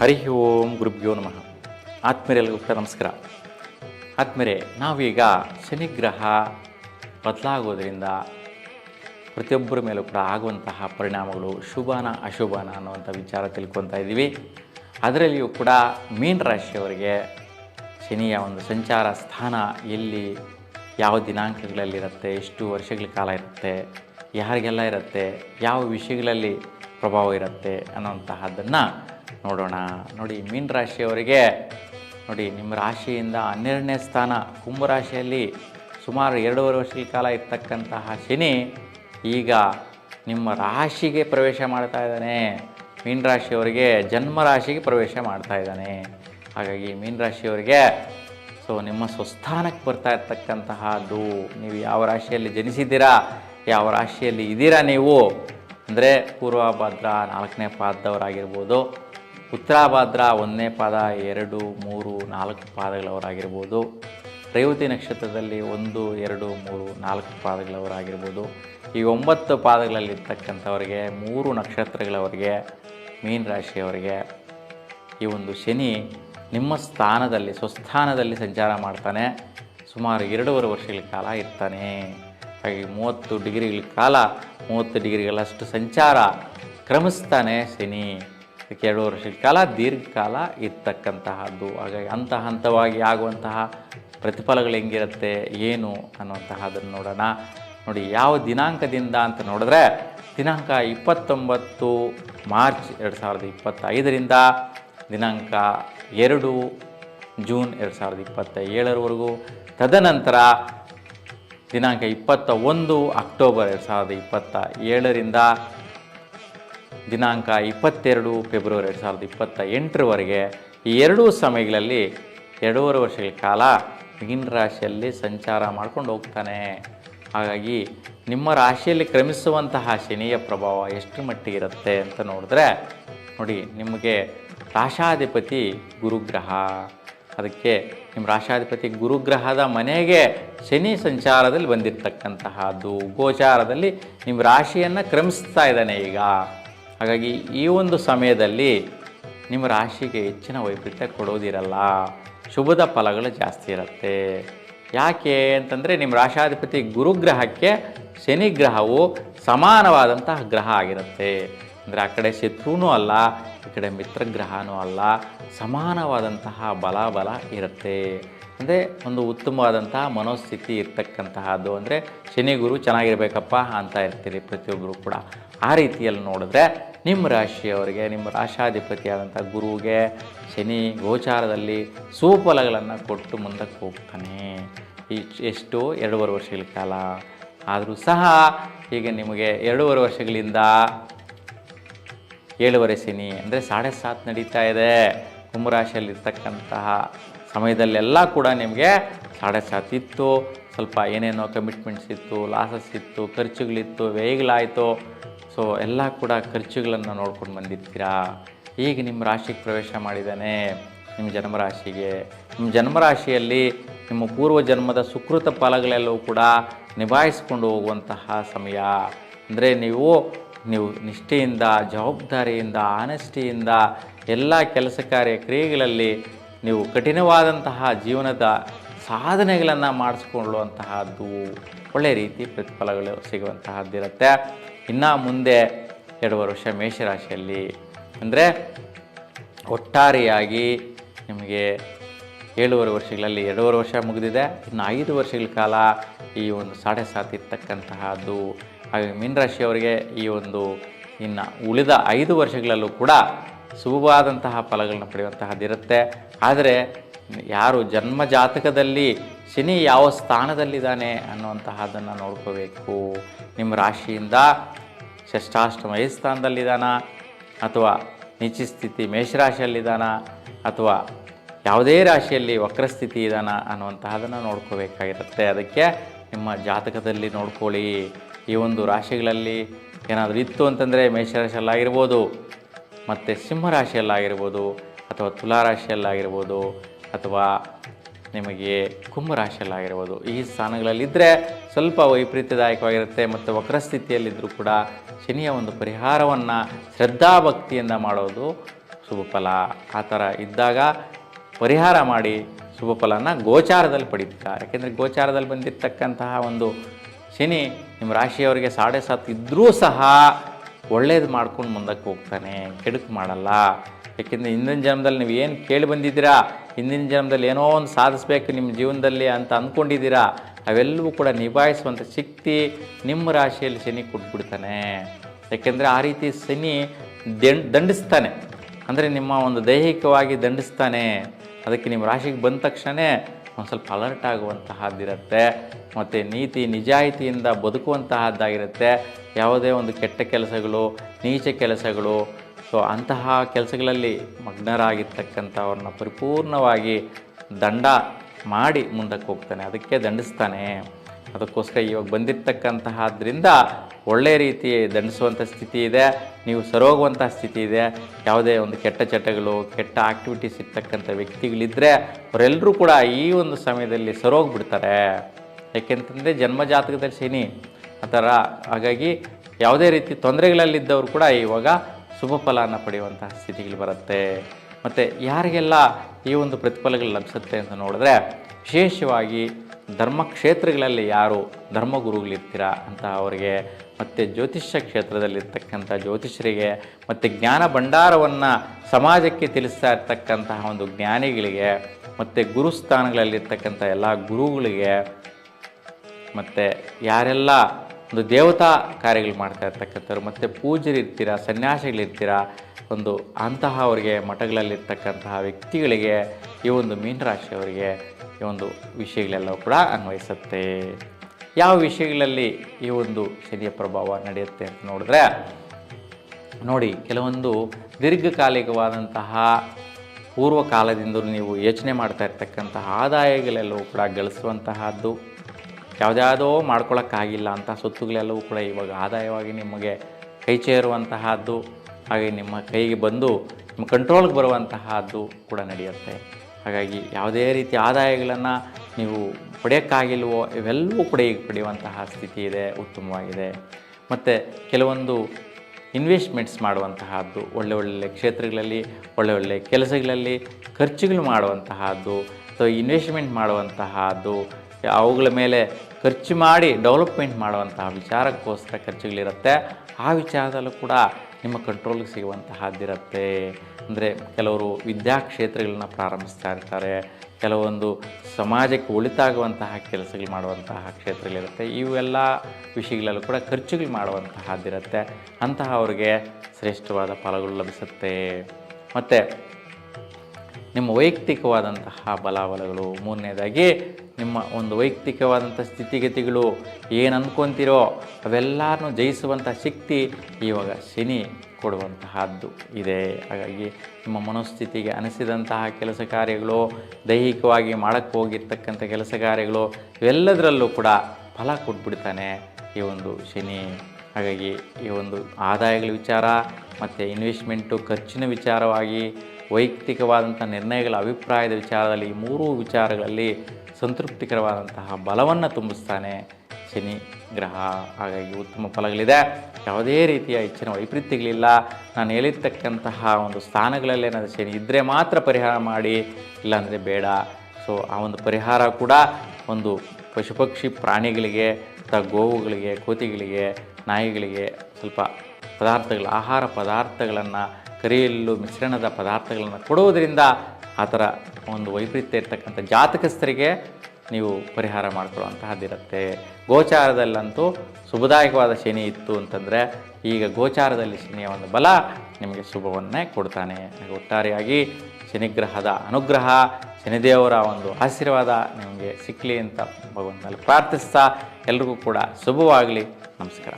ಹರಿ ಓಂ ಗುರುಭ್ಯೋ ನಮಃ. ಆತ್ಮೀಯರೆಲ್ಲರಿಗೂ ಕೂಡ ನಮಸ್ಕಾರ. ಆತ್ಮೀರೆ ನಾವೀಗ ಶನಿಗ್ರಹ ಬದಲಾಗೋದ್ರಿಂದ ಪ್ರತಿಯೊಬ್ಬರ ಮೇಲೂ ಕೂಡ ಆಗುವಂತಹ ಪರಿಣಾಮಗಳು ಶುಭಾನ ಅಶುಭಾನ ಅನ್ನುವಂಥ ವಿಚಾರ ತಿಳ್ಕೊತಾ ಇದ್ದೀವಿ. ಅದರಲ್ಲಿಯೂ ಕೂಡ ಮೀನ ರಾಶಿಯವರಿಗೆ ಶನಿಯ ಒಂದು ಸಂಚಾರ ಸ್ಥಾನ ಎಲ್ಲಿ, ಯಾವ ದಿನಾಂಕಗಳಲ್ಲಿರುತ್ತೆ, ಎಷ್ಟು ವರ್ಷಗಳ ಕಾಲ ಇರುತ್ತೆ, ಯಾರಿಗೆಲ್ಲ ಇರುತ್ತೆ, ಯಾವ ವಿಷಯಗಳಲ್ಲಿ ಪ್ರಭಾವ ಇರುತ್ತೆ ಅನ್ನೋಂತಹದ್ದನ್ನು ನೋಡೋಣ. ನೋಡಿ, ಮೀನ ರಾಶಿಯವರಿಗೆ, ನೋಡಿ, ನಿಮ್ಮ ರಾಶಿಯಿಂದ ಹನ್ನೆರಡನೇ ಸ್ಥಾನ ಕುಂಭರಾಶಿಯಲ್ಲಿ ಸುಮಾರು ಎರಡೂವರೆ ವರ್ಷಗಳ ಕಾಲ ಇರ್ತಕ್ಕಂತಹ ಶನಿ ಈಗ ನಿಮ್ಮ ರಾಶಿಗೆ ಪ್ರವೇಶ ಮಾಡ್ತಾ ಇದ್ದಾನೆ. ಮೀನ ರಾಶಿಯವರಿಗೆ ಜನ್ಮ ರಾಶಿಗೆ ಪ್ರವೇಶ ಮಾಡ್ತಾ ಇದ್ದಾನೆ. ಹಾಗಾಗಿ ಮೀನ ರಾಶಿಯವರಿಗೆ, ಸೊ, ನಿಮ್ಮ ಸ್ವಸ್ಥಾನಕ್ಕೆ ಬರ್ತಾ ಇರ್ತಕ್ಕಂತಹದ್ದು ನೀವು ಯಾವ ರಾಶಿಯಲ್ಲಿ ಜನಿಸಿದ್ದೀರಾ, ಯಾವ ರಾಶಿಯಲ್ಲಿ ಇದ್ದೀರಾ ನೀವು? ಅಂದರೆ ಪೂರ್ವಭದ್ರ ನಾಲ್ಕನೇ ಪಾದದವರಾಗಿರ್ಬೋದು. ಉತ್ತರಾಭಾದ್ರ ಒಂದನೇ ಪಾದ, ಎರಡು, ಮೂರು, ನಾಲ್ಕು ಪಾದಗಳವರಾಗಿರ್ಬೋದು. ರೇವತಿ ನಕ್ಷತ್ರದಲ್ಲಿ ಒಂದು, ಎರಡು, ಮೂರು, ನಾಲ್ಕು ಪಾದಗಳವರಾಗಿರ್ಬೋದು. ಈ ಒಂಬತ್ತು ಪಾದಗಳಲ್ಲಿರ್ತಕ್ಕಂಥವ್ರಿಗೆ, ಮೂರು ನಕ್ಷತ್ರಗಳವರಿಗೆ, ಮೀನ ರಾಶಿಯವರಿಗೆ ಈ ಒಂದು ಶನಿ ನಿಮ್ಮ ಸ್ಥಾನದಲ್ಲಿ, ಸ್ವಸ್ಥಾನದಲ್ಲಿ ಸಂಚಾರ ಮಾಡ್ತಾನೆ. ಸುಮಾರು ಎರಡೂವರೆ ವರ್ಷಗಳ ಕಾಲ ಇರ್ತಾನೆ. ಹಾಗೆ ಮೂವತ್ತು ಡಿಗ್ರಿಗಳ ಕಾಲ, ಮೂವತ್ತು ಡಿಗ್ರಿಗಳಷ್ಟು ಸಂಚಾರ ಕ್ರಮಿಸ್ತಾನೆ ಶನಿ. ಎರಡು ವರ್ಷಗಳ ಕಾಲ ದೀರ್ಘಕಾಲ ಇರ್ತಕ್ಕಂತಹದ್ದು. ಹಾಗಾಗಿ ಹಂತ ಹಂತವಾಗಿ ಆಗುವಂತಹ ಪ್ರತಿಫಲಗಳು ಹೆಂಗಿರುತ್ತೆ, ಏನು ಅನ್ನುವಂತಹದನ್ನು ನೋಡೋಣ. ನೋಡಿ, ಯಾವ ದಿನಾಂಕದಿಂದ ಅಂತ ನೋಡಿದ್ರೆ, ದಿನಾಂಕ ಇಪ್ಪತ್ತೊಂಬತ್ತು ಮಾರ್ಚ್ ಎರಡು ಸಾವಿರದ ಇಪ್ಪತ್ತೈದರಿಂದ ದಿನಾಂಕ ಎರಡು ಜೂನ್ ಎರಡು ಸಾವಿರದ ಇಪ್ಪತ್ತ ಏಳರವರೆಗೂ ತದನಂತರ ದಿನಾಂಕ ಇಪ್ಪತ್ತ ಒಂದು ಅಕ್ಟೋಬರ್ ಎರಡು ಸಾವಿರದ ಇಪ್ಪತ್ತ ಏಳರಿಂದ ದಿನಾಂಕ ಇಪ್ಪತ್ತೆರಡು ಫೆಬ್ರವರಿ ಎರಡು ಸಾವಿರದ ಇಪ್ಪತ್ತ ಎಂಟರವರೆಗೆ ಈ ಎರಡೂ ಸಮಯಗಳಲ್ಲಿ ಎರಡೂವರೆ ವರ್ಷಗಳ ಕಾಲ ಮೀನ ರಾಶಿಯಲ್ಲಿ ಸಂಚಾರ ಮಾಡ್ಕೊಂಡು ಹೋಗ್ತಾನೆ. ಹಾಗಾಗಿ ನಿಮ್ಮ ರಾಶಿಯಲ್ಲಿ ಕ್ರಮಿಸುವಂತಹ ಶನಿಯ ಪ್ರಭಾವ ಎಷ್ಟು ಮಟ್ಟಿಗೆ ಇರುತ್ತೆ ಅಂತ ನೋಡಿದ್ರೆ, ನೋಡಿ, ನಿಮಗೆ ರಾಶಾಧಿಪತಿ ಗುರುಗ್ರಹ. ಅದಕ್ಕೆ ನಿಮ್ಮ ರಾಶಾಧಿಪತಿ ಗುರುಗ್ರಹದ ಮನೆಗೆ ಶನಿ ಸಂಚಾರದಲ್ಲಿ ಬಂದಿರತಕ್ಕಂತಹದ್ದು ಗೋಚಾರದಲ್ಲಿ ನಿಮ್ಮ ರಾಶಿಯನ್ನು ಕ್ರಮಿಸ್ತಾ ಇದ್ದಾನೆ ಈಗ. ಹಾಗಾಗಿ ಈ ಒಂದು ಸಮಯದಲ್ಲಿ ನಿಮ್ಮ ರಾಶಿಗೆ ಹೆಚ್ಚಿನ ವೈಪರೀತ್ಯ ಕೊಡೋದಿರಲ್ಲ. ಶುಭದ ಫಲಗಳು ಜಾಸ್ತಿ ಇರುತ್ತೆ. ಯಾಕೆ ಅಂತಂದರೆ ನಿಮ್ಮ ರಾಶಾಧಿಪತಿ ಗುರುಗ್ರಹಕ್ಕೆ ಶನಿ ಗ್ರಹವು ಸಮಾನವಾದಂತಹ ಗ್ರಹ ಆಗಿರುತ್ತೆ. ಅಂದರೆ ಆ ಕಡೆ ಶತ್ರುನೂ ಅಲ್ಲ, ಈ ಕಡೆ ಮಿತ್ರಗ್ರಹನೂ ಅಲ್ಲ, ಸಮಾನವಾದಂತಹ ಬಲ ಇರುತ್ತೆ. ಅಂದರೆ ಒಂದು ಉತ್ತಮವಾದಂತಹ ಮನೋಸ್ಥಿತಿ ಇರ್ತಕ್ಕಂತಹದ್ದು. ಅಂದರೆ ಶನಿ ಗುರು ಚೆನ್ನಾಗಿರ್ಬೇಕಪ್ಪ ಅಂತ ಇರ್ತೀರಿ ಪ್ರತಿಯೊಬ್ಬರು ಕೂಡ. ಆ ರೀತಿಯಲ್ಲಿ ನೋಡಿದ್ರೆ ನಿಮ್ಮ ರಾಶಿಯವರಿಗೆ, ನಿಮ್ಮ ರಾಶಾಧಿಪತಿಯಾದಂಥ ಗುರುವಿಗೆ ಶನಿ ಗೋಚಾರದಲ್ಲಿ ಸುಫಲಗಳನ್ನು ಕೊಟ್ಟು ಮುಂದಕ್ಕೆ ಹೋಗ್ತಾನೆ. ಈ ಎಷ್ಟು? ಎರಡೂವರೆ ವರ್ಷಗಳ ಕಾಲ. ಆದರೂ ಸಹ ಈಗ ನಿಮಗೆ ಎರಡೂವರೆ ವರ್ಷಗಳಿಂದ ಏಳುವರೆ ಶನಿ ಅಂದರೆ ಸಾಡೆ ಸಾತ್ ನಡೀತಾ ಇದೆ. ಕುಂಭರಾಶಿಯಲ್ಲಿರ್ತಕ್ಕಂತಹ ಸಮಯದಲ್ಲೆಲ್ಲ ಕೂಡ ನಿಮಗೆ ಸಾಡೆ ಸಾತ್ ಇತ್ತು. ಸ್ವಲ್ಪ ಏನೇನೋ ಕಮಿಟ್ಮೆಂಟ್ಸ್ ಇತ್ತು ಲಾಸಸ್ ಇತ್ತು, ಖರ್ಚುಗಳಿತ್ತು, ವ್ಯಯಗಳಾಯಿತು. ಸೊ ಎಲ್ಲ ಕೂಡ ಖರ್ಚುಗಳನ್ನು ನೋಡ್ಕೊಂಡು ಬಂದಿರ್ತೀರಾ ಈಗ ನಿಮ್ಮ ರಾಶಿಗೆ ಪ್ರವೇಶ ಮಾಡಿದ್ದಾನೆ ನಿಮ್ಮ ಜನ್ಮರಾಶಿಗೆ ನಿಮ್ಮ ಜನ್ಮರಾಶಿಯಲ್ಲಿ ನಿಮ್ಮ ಪೂರ್ವ ಜನ್ಮದ ಸುಕೃತ ಫಲಗಳೆಲ್ಲವೂ ಕೂಡ ನಿಭಾಯಿಸ್ಕೊಂಡು ಹೋಗುವಂತಹ ಸಮಯ. ಅಂದರೆ ನೀವು ನೀವು ನಿಷ್ಠೆಯಿಂದ, ಜವಾಬ್ದಾರಿಯಿಂದ ಆನೆಸ್ಟಿಯಿಂದ ಎಲ್ಲ ಕೆಲಸ ಕಾರ್ಯ ಕ್ರಿಯೆಗಳಲ್ಲಿ ನೀವು ಕಠಿಣವಾದಂತಹ ಜೀವನದ ಸಾಧನೆಗಳನ್ನು ಮಾಡಿಸ್ಕೊಳ್ಳುವಂತಹದ್ದು ಒಳ್ಳೆಯ ರೀತಿ ಪ್ರತಿಫಲಗಳು ಸಿಗುವಂತಹದ್ದಿರುತ್ತೆ. ಇನ್ನು ಮುಂದೆ ಎರಡೂವರೆ ವರ್ಷ ಮೇಷರಾಶಿಯಲ್ಲಿ ಅಂದರೆ ಒಟ್ಟಾರೆಯಾಗಿ ನಿಮಗೆ ಏಳುವರೆ ವರ್ಷಗಳಲ್ಲಿ ಎರಡೂವರೆ ವರ್ಷ ಮುಗಿದಿದೆ. ಇನ್ನು ಐದು ವರ್ಷಗಳ ಕಾಲ ಈ ಒಂದು ಸಾಡೆ ಸಾತ್ ಇರ್ತಕ್ಕಂತಹದ್ದು. ಹಾಗೆ ಮೀನರಾಶಿಯವರಿಗೆ ಈ ಒಂದು ಇನ್ನು ಉಳಿದ ಐದು ವರ್ಷಗಳಲ್ಲೂ ಕೂಡ ಶುಭವಾದಂತಹ ಫಲಗಳನ್ನ ಪಡೆಯುವಂತಹದ್ದಿರುತ್ತೆ. ಆದರೆ ಯಾರು ಜನ್ಮ ಜಾತಕದಲ್ಲಿ ಶನಿ ಯಾವ ಸ್ಥಾನದಲ್ಲಿದ್ದಾನೆ ಅನ್ನುವಂತಹದನ್ನು ನೋಡ್ಕೋಬೇಕು. ನಿಮ್ಮ ರಾಶಿಯಿಂದ ಷಷ್ಟಾಷ್ಟಮ ಐದು ಸ್ಥಾನದಲ್ಲಿದ್ದಾನ? ಅಥವಾ ನೀಚ ಸ್ಥಿತಿ ಮೇಷರಾಶಿಯಲ್ಲಿದ್ದಾನ? ಅಥವಾ ಯಾವುದೇ ರಾಶಿಯಲ್ಲಿ ವಕ್ರಸ್ಥಿತಿ ಇದ್ದಾನ ಅನ್ನುವಂತಹದನ್ನು ನೋಡ್ಕೋಬೇಕಾಗಿರುತ್ತೆ. ಅದಕ್ಕೆ ನಿಮ್ಮ ಜಾತಕದಲ್ಲಿ ನೋಡ್ಕೊಳ್ಳಿ. ಈ ಒಂದು ರಾಶಿಗಳಲ್ಲಿ ಏನಾದರೂ ಇತ್ತು ಅಂತಂದರೆ ಮೇಷರಾಶಿಯಲ್ಲಾಗಿರ್ಬೋದು, ಮತ್ತು ಸಿಂಹರಾಶಿಯಲ್ಲಾಗಿರ್ಬೋದು, ಅಥವಾ ತುಲಾರಾಶಿಯಲ್ಲಾಗಿರ್ಬೋದು ಅಥವಾ ನಿಮಗೆ ಕುಂಭರಾಶಿಯಲ್ಲಾಗಿರ್ಬೋದು ಈ ಸ್ಥಾನಗಳಲ್ಲಿದ್ದರೆ ಸ್ವಲ್ಪ ವೈಪರೀತ್ಯದಾಯಕವಾಗಿರುತ್ತೆ ಮತ್ತು ವಕ್ರಸ್ಥಿತಿಯಲ್ಲಿದ್ದರೂ ಕೂಡ ಶನಿಯ ಒಂದು ಪರಿಹಾರವನ್ನು ಶ್ರದ್ಧಾಭಕ್ತಿಯಿಂದ ಮಾಡೋದು ಶುಭ ಫಲ. ಆ ಥರ ಇದ್ದಾಗ ಪರಿಹಾರ ಮಾಡಿ ಶುಭ ಫಲನ ಗೋಚಾರದಲ್ಲಿ ಪಡಿತೀರಾ? ಯಾಕೆಂದರೆ ಗೋಚಾರದಲ್ಲಿ ಬಂದಿರತಕ್ಕಂತಹ ಒಂದು ಶನಿ ನಿಮ್ಮ ರಾಶಿಯವರಿಗೆ ಸಾಡೆ ಸಾತ್ ಇದ್ದರೂ ಸಹ ಒಳ್ಳೇದು ಮಾಡ್ಕೊಂಡು ಮುಂದಕ್ಕೆ ಹೋಗ್ತಾನೆ, ಕೆಡುಕು ಮಾಡಲ್ಲ. ಯಾಕೆಂದರೆ ಹಿಂದಿನ ಜನ್ಮದಲ್ಲಿ ನೀವು ಏನು ಕೇಳಿ ಬಂದಿದ್ದೀರಾ? ಹಿಂದಿನ ಜನ್ಮದಲ್ಲಿ ಏನೋ ಒಂದು ಸಾಧಿಸ್ಬೇಕು ನಿಮ್ಮ ಜೀವನದಲ್ಲಿ ಅಂತ ಅಂದ್ಕೊಂಡಿದ್ದೀರಾ ಅವೆಲ್ಲವೂ ಕೂಡ ನಿಭಾಯಿಸುವಂಥ ಶಕ್ತಿ ನಿಮ್ಮ ರಾಶಿಯಲ್ಲಿ ಶನಿ ಕೊಟ್ಬಿಡ್ತಾನೆ. ಯಾಕೆಂದರೆ ಆ ರೀತಿ ಶನಿ ದಂಡ್ ದಂಡಿಸ್ತಾನೆ. ಅಂದರೆ ನಿಮ್ಮ ಒಂದು ದೈಹಿಕವಾಗಿ ದಂಡಿಸ್ತಾನೆ. ಅದಕ್ಕೆ ನಿಮ್ಮ ರಾಶಿಗೆ ಬಂದ ತಕ್ಷಣ ಒಂದು ಸ್ವಲ್ಪ ಅಲರ್ಟ್ ಆಗುವಂತಹದ್ದಿರುತ್ತೆ. ಮತ್ತು ನೀತಿ ನಿಜಾಯಿತಿಯಿಂದ ಬದುಕುವಂತಹದ್ದಾಗಿರುತ್ತೆ. ಯಾವುದೇ ಒಂದು ಕೆಟ್ಟ ಕೆಲಸಗಳು, ನೀಚ ಕೆಲಸಗಳು ಸೊ ಅಂತಹ ಕೆಲಸಗಳಲ್ಲಿ ಮಗ್ನರಾಗಿರ್ತಕ್ಕಂಥವ್ರನ್ನ ಪರಿಪೂರ್ಣವಾಗಿ ದಂಡ ಮಾಡಿ ಮುಂದಕ್ಕೆ ಹೋಗ್ತಾನೆ. ಅದಕ್ಕೆ ದಂಡಿಸ್ತಾನೆ. ಅದಕ್ಕೋಸ್ಕರ ಇವಾಗ ಬಂದಿರತಕ್ಕಂತಹದ್ರಿಂದ ಒಳ್ಳೆಯ ರೀತಿ ದಂಡಿಸುವಂಥ ಸ್ಥಿತಿ ಇದೆ. ನೀವು ಸರೋಗುವಂಥ ಸ್ಥಿತಿ ಇದೆ. ಯಾವುದೇ ಒಂದು ಕೆಟ್ಟ ಚಟಗಳು, ಕೆಟ್ಟ ಆ್ಯಕ್ಟಿವಿಟೀಸ್ ಇರ್ತಕ್ಕಂಥ ವ್ಯಕ್ತಿಗಳಿದ್ದರೆ ಅವರೆಲ್ಲರೂ ಕೂಡ ಈ ಒಂದು ಸಮಯದಲ್ಲಿ ಸರೋಗ್ಬಿಡ್ತಾರೆ. ಯಾಕೆಂತಂದರೆ ಜನ್ಮಜಾತಕದಲ್ಲಿ ಶನಿ, ಆ ಥರ ಹಾಗಾಗಿ ಯಾವುದೇ ರೀತಿ ತೊಂದರೆಗಳಲ್ಲಿದ್ದವರು ಕೂಡ ಇವಾಗ ಶುಭ ಫಲನ ಪಡೆಯುವಂತಹ ಸ್ಥಿತಿಗಳು ಬರುತ್ತೆ. ಮತ್ತು ಯಾರಿಗೆಲ್ಲ ಈ ಒಂದು ಪ್ರತಿಫಲಗಳು ಲಭಿಸುತ್ತೆ ಅಂತ ನೋಡಿದ್ರೆ, ವಿಶೇಷವಾಗಿ ಧರ್ಮಕ್ಷೇತ್ರಗಳಲ್ಲಿ ಯಾರು ಧರ್ಮಗುರುಗಳಿರ್ತೀರ ಅಂತ ಅವರಿಗೆ, ಮತ್ತು ಜ್ಯೋತಿಷ್ಯ ಕ್ಷೇತ್ರದಲ್ಲಿರ್ತಕ್ಕಂಥ ಜ್ಯೋತಿಷರಿಗೆ ಮತ್ತು ಜ್ಞಾನ ಭಂಡಾರವನ್ನು ಸಮಾಜಕ್ಕೆ ತಿಳಿಸ್ತಾ ಇರ್ತಕ್ಕಂತಹ ಒಂದು ಜ್ಞಾನಿಗಳಿಗೆ, ಮತ್ತು ಗುರುಸ್ಥಾನಗಳಲ್ಲಿರ್ತಕ್ಕಂಥ ಎಲ್ಲ ಗುರುಗಳಿಗೆ, ಮತ್ತು ಯಾರೆಲ್ಲ ಒಂದು ದೇವತಾ ಕಾರ್ಯಗಳು ಮಾಡ್ತಾ ಇರ್ತಕ್ಕಂಥವ್ರು, ಮತ್ತು ಪೂಜ್ಯರಿರ್ತೀರ, ಸನ್ಯಾಸಿಗಳಿರ್ತೀರ, ಒಂದು ಅಂತಹ ಅವರಿಗೆ ಮಠಗಳಲ್ಲಿರ್ತಕ್ಕಂತಹ ವ್ಯಕ್ತಿಗಳಿಗೆ ಈ ಒಂದು ಮೀನರಾಶಿಯವರಿಗೆ ಈ ಒಂದು ವಿಷಯಗಳೆಲ್ಲವೂ ಕೂಡ ಅನ್ವಯಿಸುತ್ತೆ. ಯಾವ ವಿಷಯಗಳಲ್ಲಿ ಈ ಒಂದು ಶನಿಯ ಪ್ರಭಾವ ನಡೆಯುತ್ತೆ ಅಂತ ನೋಡಿದ್ರೆ, ನೋಡಿ, ಕೆಲವೊಂದು ದೀರ್ಘಕಾಲಿಕವಾದಂತಹ ಪೂರ್ವ ಕಾಲದಿಂದ ನೀವು ಯೋಚನೆ ಮಾಡ್ತಾ ಇರ್ತಕ್ಕಂತಹ ಆದಾಯಗಳೆಲ್ಲವೂ ಕೂಡ ಗಳಿಸುವಂತಹದ್ದು ಯಾವುದ್ಯಾವುದೋ ಮಾಡ್ಕೊಳ್ಳೋಕ್ಕಾಗಿಲ್ಲ ಅಂತ ಸೊತ್ತುಗಳೆಲ್ಲವೂ ಕೂಡ ಇವಾಗ ಆದಾಯವಾಗಿ ನಿಮಗೆ ಕೈ ಸೇರುವಂತಹದ್ದು, ಹಾಗೆ ನಿಮ್ಮ ಕೈಗೆ ಬಂದು ನಿಮ್ಮ ಕಂಟ್ರೋಲ್ಗೆ ಬರುವಂತಹದ್ದು ಕೂಡ ನಡೆಯುತ್ತೆ. ಹಾಗಾಗಿ ಯಾವುದೇ ರೀತಿ ಆದಾಯಗಳನ್ನು ನೀವು ಪಡೆಯೋಕ್ಕಾಗಿಲ್ವೋ, ಇವೆಲ್ಲವೂ ಕೂಡ ಈಗ ಪಡೆಯುವಂತಹ ಸ್ಥಿತಿ ಇದೆ, ಉತ್ತಮವಾಗಿದೆ. ಮತ್ತು ಕೆಲವೊಂದು ಇನ್ವೆಸ್ಟ್ಮೆಂಟ್ಸ್ ಮಾಡುವಂತಹದ್ದು, ಒಳ್ಳೆ ಒಳ್ಳೆ ಕ್ಷೇತ್ರಗಳಲ್ಲಿ, ಒಳ್ಳೆ ಒಳ್ಳೆ ಕೆಲಸಗಳಲ್ಲಿ ಖರ್ಚುಗಳು ಮಾಡುವಂತಹದ್ದು, ಅಥವಾ ಇನ್ವೆಸ್ಟ್ಮೆಂಟ್ ಮಾಡುವಂತಹದ್ದು ಅವುಗಳ ಮೇಲೆ ಖರ್ಚು ಮಾಡಿ ಡೆವಲಪ್ಮೆಂಟ್ ಮಾಡುವಂತಹ ವಿಚಾರಕ್ಕೋಸ್ಕರ ಖರ್ಚುಗಳಿರುತ್ತೆ. ಆ ವಿಚಾರದಲ್ಲೂ ಕೂಡ ನಿಮ್ಮ ಕಂಟ್ರೋಲ್ಗೆ ಸಿಗುವಂತಹದ್ದಿರುತ್ತೆ ಅಂದರೆ ಕೆಲವರು ವಿದ್ಯಾಕ್ಷೇತ್ರಗಳನ್ನ ಪ್ರಾರಂಭಿಸ್ತಾ ಇರ್ತಾರೆ. ಕೆಲವೊಂದು ಸಮಾಜಕ್ಕೆ ಒಳಿತಾಗುವಂತಹ ಕೆಲಸಗಳು ಮಾಡುವಂತಹ ಕ್ಷೇತ್ರಗಳಿರುತ್ತೆ. ಇವೆಲ್ಲ ವಿಷಯಗಳಲ್ಲೂ ಕೂಡ ಖರ್ಚುಗಳು ಮಾಡುವಂತಹದ್ದಿರುತ್ತೆ ಅಂತಹ ಅವರಿಗೆ ಶ್ರೇಷ್ಠವಾದ ಫಲಗಳು ಲಭಿಸುತ್ತೆ. ಮತ್ತು ನಿಮ್ಮ ವೈಯಕ್ತಿಕವಾದಂತಹ ಬಲಾಬಲಗಳು. ಮೂರನೇದಾಗಿ, ನಿಮ್ಮ ಒಂದು ವೈಯಕ್ತಿಕವಾದಂಥ ಸ್ಥಿತಿಗತಿಗಳು ಏನು ಅಂದ್ಕೊತೀರೋ ಅವೆಲ್ಲರನ್ನೂ ಜಯಿಸುವಂಥ ಶಕ್ತಿ ಇವಾಗ ಶನಿ ಕೊಡುವಂತಹದ್ದು ಇದೆ. ಹಾಗಾಗಿ ನಿಮ್ಮ ಮನೋಸ್ಥಿತಿಗೆ ಅನಿಸಿದಂತಹ ಕೆಲಸ ಕಾರ್ಯಗಳು, ದೈಹಿಕವಾಗಿ ಮಾಡೋಕ್ಕೆ ಹೋಗಿರ್ತಕ್ಕಂಥ ಕೆಲಸ ಕಾರ್ಯಗಳು ಇವೆಲ್ಲದರಲ್ಲೂ ಕೂಡ ಫಲ ಕೊಟ್ಬಿಡ್ತಾನೆ ಈ ಒಂದು ಶನಿ. ಹಾಗಾಗಿ ಈ ಒಂದು ಆದಾಯಗಳ ವಿಚಾರ ಮತ್ತು ಇನ್ವೆಸ್ಟ್ಮೆಂಟು ಖರ್ಚಿನ ವಿಚಾರವಾಗಿ ವೈಯಕ್ತಿಕವಾದಂಥ ನಿರ್ಣಯಗಳ ಅಭಿಪ್ರಾಯದ ವಿಚಾರದಲ್ಲಿ ಈ ಮೂರೂ ವಿಚಾರಗಳಲ್ಲಿ ಸಂತೃಪ್ತಿಕರವಾದಂತಹ ಬಲವನ್ನು ತುಂಬಿಸ್ತಾನೆ ಶನಿ ಗ್ರಹ. ಹಾಗಾಗಿ ಉತ್ತಮ ಫಲಗಳಿದೆ. ಯಾವುದೇ ರೀತಿಯ ಹೆಚ್ಚಿನ ವೈಪರೀತ್ಯಗಳಿಲ್ಲ. ನಾನು ಹೇಳಿರ್ತಕ್ಕಂತಹ ಒಂದು ಸ್ಥಾನಗಳಲ್ಲಿ ಏನಾದರೂ ಶನಿ ಇದ್ದರೆ ಮಾತ್ರ ಪರಿಹಾರ ಮಾಡಿ, ಇಲ್ಲಾಂದರೆ ಬೇಡ. ಸೊ ಆ ಒಂದು ಪರಿಹಾರ ಕೂಡ ಒಂದು ಪಶುಪಕ್ಷಿ ಪ್ರಾಣಿಗಳಿಗೆ ಅಥವಾ ಗೋವುಗಳಿಗೆ, ಕೋತಿಗಳಿಗೆ, ನಾಯಿಗಳಿಗೆ ಸ್ವಲ್ಪ ಪದಾರ್ಥಗಳು, ಆಹಾರ ಪದಾರ್ಥಗಳನ್ನು ಕರಿಯಲ್ಲು ಮಿಶ್ರಣದ ಪದಾರ್ಥಗಳನ್ನು ಕೊಡುವುದರಿಂದ ಆ ಥರ ಒಂದು ವೈಪರೀತ್ಯ ಇರ್ತಕ್ಕಂಥ ಜಾತಕಸ್ಥರಿಗೆ ನೀವು ಪರಿಹಾರ ಮಾಡ್ಕೊಳ್ಳುವಂತಹದ್ದಿರುತ್ತೆ. ಗೋಚಾರದಲ್ಲಂತೂ ಶುಭದಾಯಕವಾದ ಶನಿ ಇತ್ತು ಅಂತಂದರೆ ಈಗ ಗೋಚಾರದಲ್ಲಿ ಶನಿಯ ಒಂದು ಬಲ ನಿಮಗೆ ಶುಭವನ್ನೇ ಕೊಡ್ತಾನೆ. ಒಟ್ಟಾರೆಯಾಗಿ ಶನಿಗ್ರಹದ ಅನುಗ್ರಹ, ಶನಿದೇವರ ಒಂದು ಆಶೀರ್ವಾದ ನಿಮಗೆ ಸಿಕ್ಕಲಿ ಅಂತ ಭಗವಂತನಲ್ಲಿ ಪ್ರಾರ್ಥಿಸ್ತಾ ಎಲ್ರಿಗೂ ಕೂಡ ಶುಭವಾಗಲಿ. ನಮಸ್ಕಾರ.